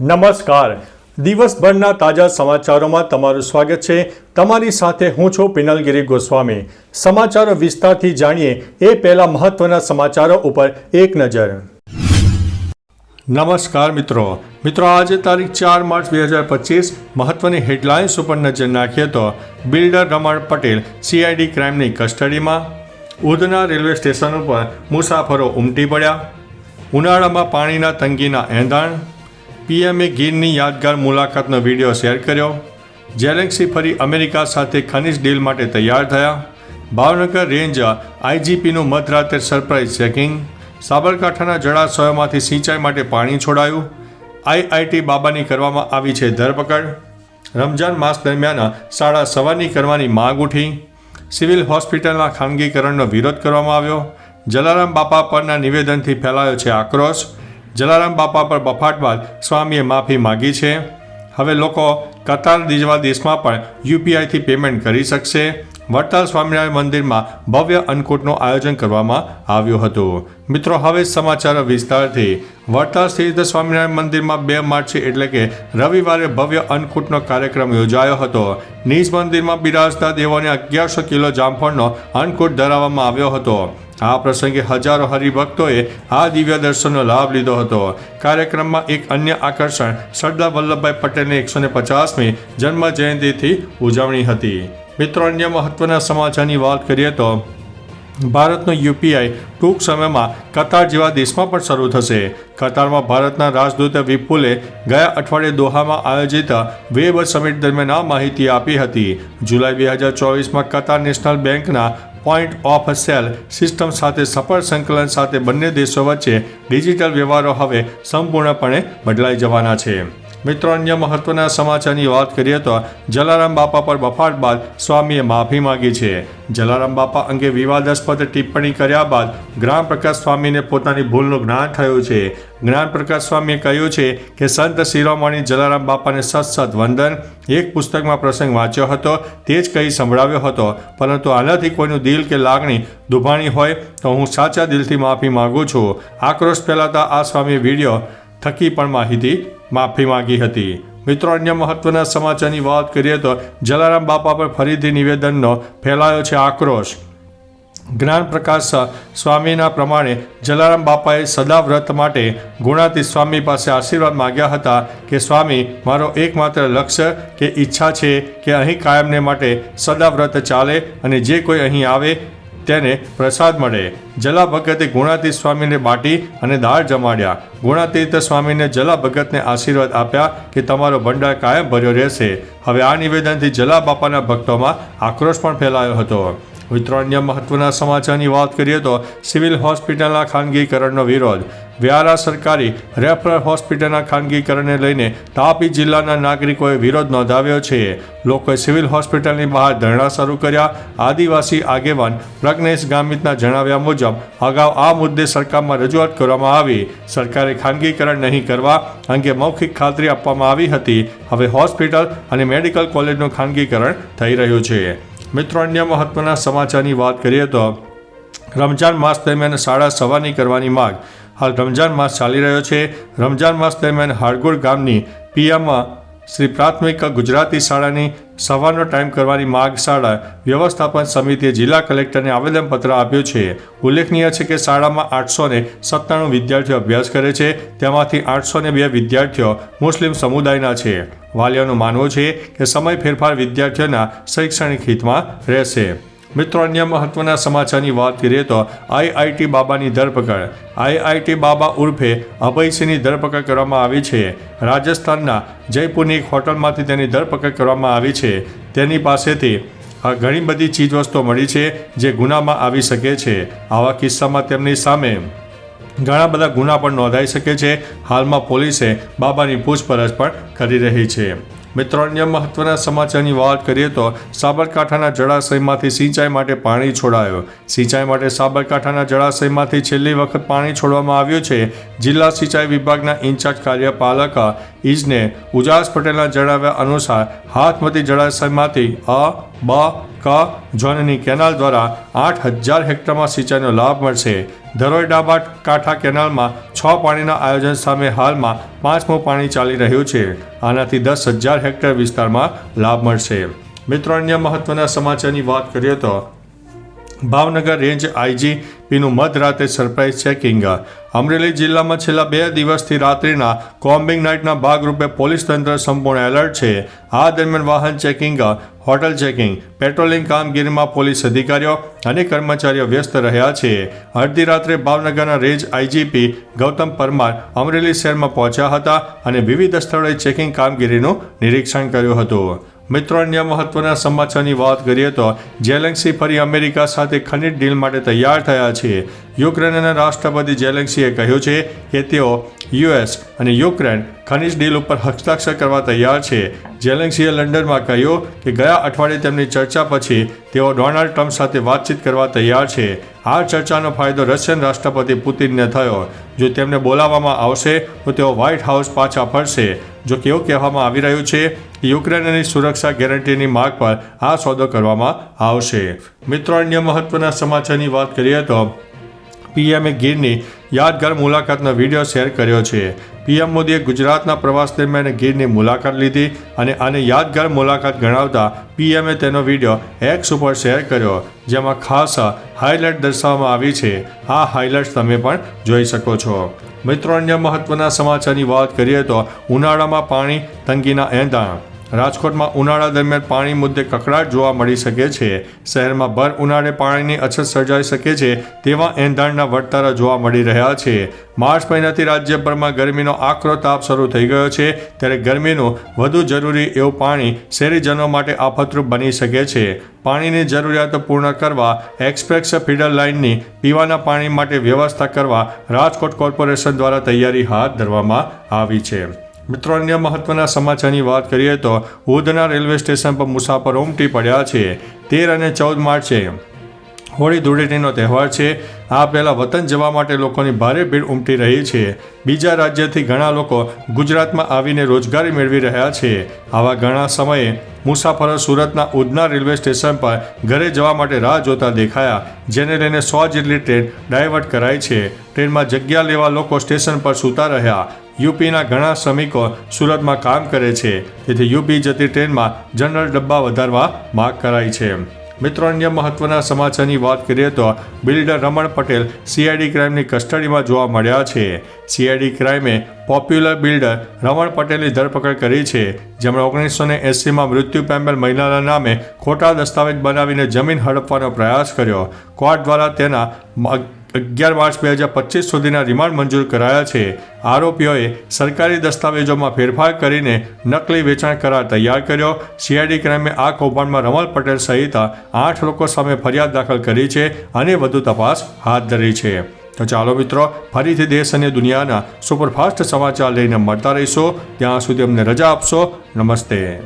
નમસ્કાર. દિવસભરના તાજા સમાચારોમાં તમારું સ્વાગત છે. તમારી સાથે હું છું પિનલગીરી ગોસ્વામી. સમાચારો વિસ્તારથી જાણીએ એ પહેલા મહત્વના સમાચારો ઉપર એક નજર. નમસ્કાર મિત્રો. મિત્રો, આજે તારીખ ચાર માર્ચ બે હજાર પચીસ, મહત્વની હેડલાઇન્સ ઉપર નજર નાખીએ તો બિલ્ડર રમણ પટેલ સીઆઈડી ક્રાઇમની કસ્ટડીમાં. ઉધના રેલવે સ્ટેશન ઉપર મુસાફરો ઉમટી પડ્યા. ઉનાળામાં પાણીના તંગીના એંધાણ. પીએમએ ગીરની યાદગાર મુલાકાતનો વીડિયો શેર કર્યો જેલેક્સી ફરી અમેરિકા સાથે ખનિજ ડીલ માટે તૈયાર થયા. ભાવનગર રેન્જ આઈજીપીનું મધરાતે સરપ્રાઇઝ ચેકિંગ. સાબરકાંઠાના જળાશયોમાંથી સિંચાઈ માટે પાણી છોડાયું. આઈઆઈટી બાબાની કરવામાં આવી છે ધરપકડ. રમજાન માસ દરમિયાન શાળા સવારની કરવાની માંગ ઉઠી. સિવિલ હોસ્પિટલના ખાનગીકરણનો વિરોધ કરવામાં આવ્યો. જલારામ બાપા પરના નિવેદનથી ફેલાયો છે આક્રોશ. જલારામ બાપા પર બફાટ બાદ સ્વામીએ માફી માગી છે. હવે લોકો કતાર દેશમાં પણ યુપીઆઈથી પેમેન્ટ કરી શકશે. વડતાલ સ્વામિનારાયણ મંદિરમાં ભવ્ય અન્નકૂટનું આયોજન કરવામાં આવ્યું હતું. મિત્રો, હવે સમાચારો વિસ્તારથી. વડતાલ સ્થિત સ્વામિનારાયણ મંદિરમાં બે માર્ચે એટલે કે રવિવારે ભવ્ય અન્નકૂટનો કાર્યક્રમ યોજાયો હતો. નિજ મંદિરમાં બિરાજતા દેવોને અગિયારસો કિલો જામફળનો અન્નકૂટ ધરાવવામાં આવ્યો હતો. આ પ્રસંગે હજારો હરિભક્તોએ આ દિવ્ય દર્શનનો લાભ લીધો હતો. કાર્યક્રમમાં એક અન્ય આકર્ષણ, સરદાર વલ્લભભાઈ પટેલની એકસો ને પચાસમી જન્મ જયંતિથી ઉજવણી હતી. મિત્રો, અન્ય મહત્વના સમાચારની વાત કરીએ તો, ભારતનો યુપીઆઈ ટૂંક સમયમાં કતાર જેવા દેશમાં પણ શરૂ થશે. કતારમાં ભારતના રાજદૂત વિપુલે ગયા અઠવાડિયે દોહામાં આયોજિત વેબ સમિટ દરમિયાન આ માહિતી આપી હતી. જુલાઈ બે હજાર ચોવીસમાં કતાર નેશનલ બેંકના પોઈન્ટ ઓફ સેલ સિસ્ટમ સાથે સફળ સંકલન સાથે બંને દેશો વચ્ચે ડિજિટલ વ્યવહારો હવે સંપૂર્ણપણે બદલાઈ જવાના છે. મિત્રો, અન્ય મહત્વના સમાચારની વાત કરીએ તો જલારામ બાપા પર બફાટ બાદ સ્વામીએ માફી માંગી છે. જલારામ બાપા અંગે વિવાદાસ્પદ ટિપ્પણી કર્યા બાદ જ્ઞાન પ્રકાશ સ્વામીને પોતાની ભૂલનું જ્ઞાન થયું છે. જ્ઞાન પ્રકાશ સ્વામીએ કહ્યું છે કે, સંત શિરોમણી જલારામ બાપાને સત વંદન. એક પુસ્તકમાં પ્રસંગ વાંચ્યો હતો, તે જ કહી સંભળાવ્યો હતો, પરંતુ આનાથી કોઈનું દિલ કે લાગણી દુભાણી હોય તો હું સાચા દિલથી માફી માગું છું. આક્રોશ ફેલાતા આ સ્વામી વીડિયો થકી પણ માહિતી માફી માંગી હતી. મિત્રો, અન્ય મહત્વના સમાચારની વાત કરીએ તો જલારામ બાપા પર ફરીથી નિવેદનનો ફેલાયો છે આક્રોશ. જ્ઞાન પ્રકાશ સ્વામીના પ્રમાણે જલારામ બાપાએ સદા વ્રત માટે ગુણાતી સ્વામી પાસે આશીર્વાદ માગ્યા હતા કે, સ્વામી, મારો એકમાત્ર લક્ષ્ય કે ઈચ્છા છે કે અહીં કાયમને માટે સદા વ્રત ચાલે અને જે કોઈ અહીં આવે તેને પ્રસાદ મળે. જલા ભગતે ગુણાતીત સ્વામીને બાટી અને દાળ જમાડ્યા. ગુણાતીર્થ સ્વામીને જલા ભગતને આશીર્વાદ આપ્યા કે તમારો ભંડાર કાયમ ભર્યો રહેશે. હવે આ નિવેદનથી જલા બાપાના ભક્તોમાં આક્રોશ પણ ફેલાયો હતો. મિત્રો, અન્ય મહત્વના સમાચારની વાત કરીએ તો સિવિલ હોસ્પિટલના ખાનગીકરણનો વિરોધ. વ્યારા સરકારી રેફરલ હોસ્પિટલના ખાનગીકરણને લઈને તાપી જિલ્લાના નાગરિકોએ વિરોધ નોંધાવ્યો છે. લોકોએ સિવિલ હોસ્પિટલની બહાર ધરણા શરૂ કર્યા. આદિવાસી આગેવાન પ્રજ્ઞેશ ગામિતના જણાવ્યા મુજબ, અગાઉ આ મુદ્દે સરકારમાં રજૂઆત કરવામાં આવી. સરકારે ખાનગીકરણ નહીં કરવા અંગે મૌખિક ખાતરી આપવામાં આવી હતી. હવે હોસ્પિટલ અને મેડિકલ કોલેજનું ખાનગીકરણ થઈ રહ્યું છે. મિત્રો, અન્ય મહત્વના સમાચારની વાત કરીએ તો રમજાન માસ દરમિયાન શાળા સવારની કરવાની માંગ. હાલ રમજાન માસ ચાલી રહ્યો છે. રમજાન માસ દરમિયાન હાડગોળ ગામની પીએમ શ્રી પ્રાથમિક ગુજરાતી શાળાની સવારનો ટાઈમ કરવાની માગ શાળા વ્યવસ્થાપન સમિતિએ જિલ્લા કલેક્ટરને આવેદનપત્ર આપ્યું છે. ઉલ્લેખનીય છે કે શાળામાં આઠસો ને સત્તાણું વિદ્યાર્થીઓ અભ્યાસ કરે છે. તેમાંથી આઠસો ને બે વિદ્યાર્થીઓ મુસ્લિમ સમુદાયના છે. વાલીઓનું માનવું છે કે સમય ફેરફાર વિદ્યાર્થીઓના શૈક્ષણિક હિતમાં રહેશે. મિત્રો, અન્ય મહત્વના સમાચારની વાત કરીએ તો આઈઆઈટી બાબાની ધરપકડ. આઈઆઈટી બાબા ઉર્ફે અભયસિંહની ધરપકડ કરવામાં આવી છે. રાજસ્થાનના જયપુરની એક હોટલમાંથી તેની ધરપકડ કરવામાં આવી છે. તેની પાસેથી ઘણી બધી ચીજવસ્તુઓ મળી છે જે ગુનામાં આવી શકે છે. આવા કિસ્સામાં તેમની સામે ઘણા બધા ગુના પણ નોંધાઈ શકે છે. હાલમાં પોલીસે બાબાની પૂછપરછ પણ કરી રહી છે. મિત્રો, અન્ય મહત્વના સમાચારની વાત કરીએ તો સાબરકાંઠાના જળાશયમાંથી સિંચાઈ માટે પાણી છોડાયો. સિંચાઈ માટે સાબરકાંઠાના જળાશયમાંથી છેલ્લી વખત પાણી છોડવામાં આવ્યું છે. જિલ્લા સિંચાઈ વિભાગના ઇન્ચાર્જ કાર્યપાલક ઇજને ઉજાસ પટેલના જણાવ્યા અનુસાર, હાથમતી જળાશયમાંથી અ, બ, ક ઝોનની કેનાલ દ્વારા આઠ હજાર હેક્ટરમાં સિંચાઈનો લાભ મળશે. ધરોઈ ડાબા કાંઠા કેનાલમાં છ પાણીના આયોજન સામે હાલમાં પાંચમું પાણી ચાલી રહ્યું છે. આનાથી દસ હજાર હેક્ટર વિસ્તારમાં લાભ મળશે. મિત્રો, અન્ય મહત્વના સમાચારની વાત કરીએ તો ભાવનગર રેન્જ આઈજીપીનું મધરાતે સરપ્રાઇઝ ચેકિંગ અમરેલી જિલ્લામાં છેલ્લા બે દિવસથી રાત્રિના કોમ્બિંગ નાઇટના ભાગરૂપે પોલીસ તંત્ર સંપૂર્ણ એલર્ટ છે. આ દરમિયાન વાહન ચેકિંગ, હોટલ ચેકિંગ, પેટ્રોલિંગ કામગીરીમાં પોલીસ અધિકારીઓ અને કર્મચારીઓ વ્યસ્ત રહ્યા છે. અડધી રાત્રે ભાવનગરના રેન્જ આઈજીપી ગૌતમ પરમાર અમરેલી શહેરમાં પહોંચ્યા હતા અને વિવિધ સ્થળોએ ચેકિંગ કામગીરીનું નિરીક્ષણ કર્યું હતું. મિત્રો, અન્ય મહત્વના સમાચારની વાત કરીએ તો જેલેન્સી ફરી અમેરિકા સાથે ખનીજ ડીલ માટે તૈયાર થયા છે. યુક્રેનના રાષ્ટ્રપતિ જેલેન્સીએ કહ્યું છે કે તેઓ યુએસ અને યુક્રેન ખનીજ ડીલ ઉપર હસ્તાક્ષર કરવા તૈયાર છે. જેલેન્સીએ લંડનમાં કહ્યું કે ગયા અઠવાડિયે તેમની ચર્ચા પછી તેઓ ડોનાલ્ડ ટ્રમ્પ સાથે વાતચીત કરવા તૈયાર છે. આ ચર્ચાનો ફાયદો રશિયન રાષ્ટ્રપતિ પુતિનને થયો. જો તેમને બોલાવવામાં આવશે તો તેઓ વ્હાઇટ હાઉસ પાછા ફરશે. જો કે એવું કહેવામાં આવી રહ્યું છે કે યુક્રેનની સુરક્ષા ગેરંટીની માગ પર આ સોદો કરવામાં આવશે. મિત્રો, અન્ય મહત્વના સમાચારની વાત કરીએ તો પીએમએ ગીરની યાદગાર મુલાકાતનો વીડિયો શેર કર્યો છે. પીએમ મોદીએ ગુજરાતના પ્રવાસ દરમિયાન ગીરની મુલાકાત લીધી અને આને યાદગાર મુલાકાત ગણાવતા પીએમએ તેનો વીડિયો એક્સ ઉપર શેર કર્યો, જેમાં ખાસ હાઇલાઇટ દર્શાવવામાં આવી છે. આ હાઇલાઇટ્સ તમે પણ જોઈ શકો છો. મિત્રો, અન્ય મહત્વના સમાચારની વાત કરીએ તો ઉનાળામાં પાણી તંગીના એંધાણ. રાજકોટમાં ઉનાળા દરમિયાન પાણી મુદ્દે કકડાટ જોવા મળી શકે છે. શહેરમાં ભર ઉનાળે પાણીની અછત સર્જાઈ શકે છે તેવા એંધાણના વર્તારા જોવા મળી રહ્યા છે. માર્ચ મહિનાથી રાજ્યભરમાં ગરમીનો આકરો તાપ શરૂ થઈ ગયો છે. ત્યારે ગરમીનું વધુ જરૂરી એવું પાણી શહેરીજનો માટે આફતરૂપ બની શકે છે. પાણીની જરૂરિયાતો પૂર્ણ કરવા એક્સપ્રેસ ફીડર લાઇનની પીવાના પાણી માટે વ્યવસ્થા કરવા રાજકોટ કોર્પોરેશન દ્વારા તૈયારી હાથ ધરવામાં આવી છે. મિત્રો, અન્ય મહત્વના સમાચારની વાત કરીએ તો ઉધના રેલવે સ્ટેશન પર મુસાફરો ઉમટી પડ્યા છે. તેર અને ચૌદ માર્ચે હોળી ધૂળેટીનો તહેવાર છે. આ પહેલાં વતન જવા માટે લોકોની ભારે ભીડ ઉમટી રહી છે. બીજા રાજ્યથી ઘણા લોકો ગુજરાતમાં આવીને રોજગારી મેળવી રહ્યા છે. આવા ઘણા સમયે મુસાફરો સુરતના ઉધના રેલવે સ્ટેશન પર ઘરે જવા માટે રાહ જોતા દેખાયા, જેને લઈને સો જેટલી ટ્રેન ડાયવર્ટ કરાઈ છે. ટ્રેનમાં જગ્યા લેવા લોકો સ્ટેશન પર સૂતા રહ્યા. યુપીના ઘણા શ્રમિકો સુરતમાં કામ કરે છે. તેથી યુપી જતી ટ્રેનમાં જનરલ ડબ્બા વધારવા માગ કરાઈ છે. મિત્રો, અન્ય મહત્વના સમાચારની વાત કરીએ તો બિલ્ડર રમણ પટેલ સીઆઈડી ક્રાઇમની કસ્ટડીમાં જોવા મળ્યા છે. સીઆઈડી ક્રાઇમે પોપ્યુલર બિલ્ડર રમણ પટેલની ધરપકડ કરી છે. જેમણે ઓગણીસો ને એંસીમાં મૃત્યુ પામેલ મહિલાના નામે ખોટા દસ્તાવેજ બનાવીને જમીન હડપવાનો પ્રયાસ કર્યો. કોર્ટ દ્વારા તેના અગિયાર માર્ચ બે હજાર પચીસ સુધીના રિમાન્ડ મંજૂર કરાયા છે. આરોપીઓએ સરકારી દસ્તાવેજોમાં ફેરફાર કરીને નકલી વેચાણ કરાર તૈયાર કર્યો. સીઆઈડી ક્રાઇમે આ કૌભાંડમાં રમલ પટેલ સહિત આઠ લોકો સામે ફરિયાદ દાખલ કરી છે અને વધુ તપાસ હાથ ધરી છે. તો ચાલો મિત્રો, ફરીથી દેશ અને દુનિયાના સુપરફાસ્ટ સમાચાર લઈને મળતા રહીશો. ત્યાં સુધી અમને રજા આપશો. નમસ્તે.